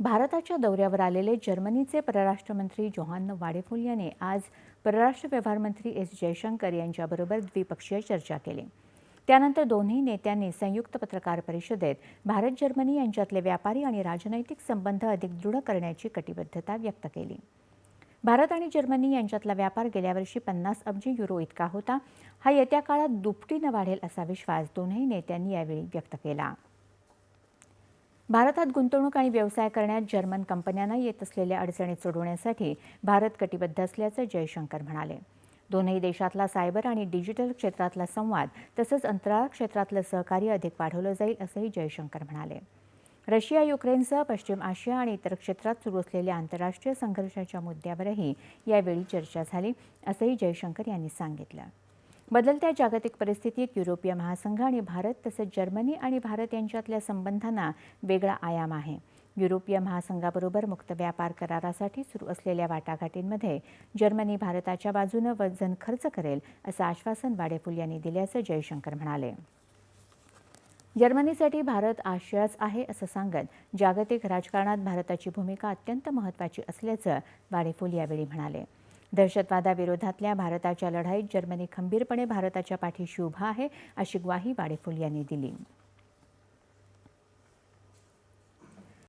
भारताच्या दौऱ्यावर आलेले जर्मनीचे परराष्ट्र मंत्री जोहान वाडेफुल यांनी आज परराष्ट्र व्यवहार मंत्री एस जयशंकर यांच्याबरोबर द्विपक्षीय चर्चा केली. त्यानंतर दोन्ही नेत्यांनी संयुक्त पत्रकार परिषदेत भारत जर्मनी यांच्यातले व्यापारी आणि राजनैतिक संबंध अधिक दृढ करण्याची कटिबद्धता व्यक्त केली. भारत आणि जर्मनी यांच्यातला व्यापार गेल्या वर्षी पन्नास अब्ज युरो इतका होता. हा येत्या काळात दुपटीनं वाढेल असा विश्वास दोन्ही नेत्यांनी यावेळी व्यक्त केला. भारतात गुंतवणूक आणि व्यवसाय करण्यात जर्मन कंपन्यांना येत असलेल्या अडचणी सोडवण्यासाठी भारत कटिबद्ध असल्याचं जयशंकर म्हणाले. दोनही देशातला सायबर आणि डिजिटल क्षेत्रातला संवाद तसंच अंतराळ क्षेत्रातलं सहकार्य अधिक वाढवलं जाईल असंही जयशंकर म्हणाले. रशिया युक्रेनसह पश्चिम आशिया आणि इतर क्षेत्रात सुरू असलेल्या आंतरराष्ट्रीय संघर्षाच्या मुद्द्यावरही यावेळी चर्चा झाली असंही जयशंकर यांनी सांगितलं. बदलत्या जागतिक परिस्थितीत युरोपीय महासंघ आणि भारत तसंच जर्मनी आणि भारत यांच्यातल्या संबंधांना वेगळा आयाम आहे. युरोपीय महासंघाबरोबर मुक्त व्यापार करारासाठी सुरू असलेल्या वाटाघाटींमध्ये जर्मनी भारताच्या बाजूनं वजन खर्च करेल असं आश्वासन वाडेफुल यांनी दिल्याचं जयशंकर म्हणाले. जर्मनीसाठी भारत आशियाच आहे असं सांगत जागतिक राजकारणात भारताची भूमिका अत्यंत महत्त्वाची असल्याचं वाडेफुल यावेळी म्हणाले. दहशतवादाविरोधातल्या भारताच्या लढाईत जर्मनी खंबीरपणे भारताच्या पाठीशी उभा आहे अशी ग्वाही वाडेफुल यांनी दिली.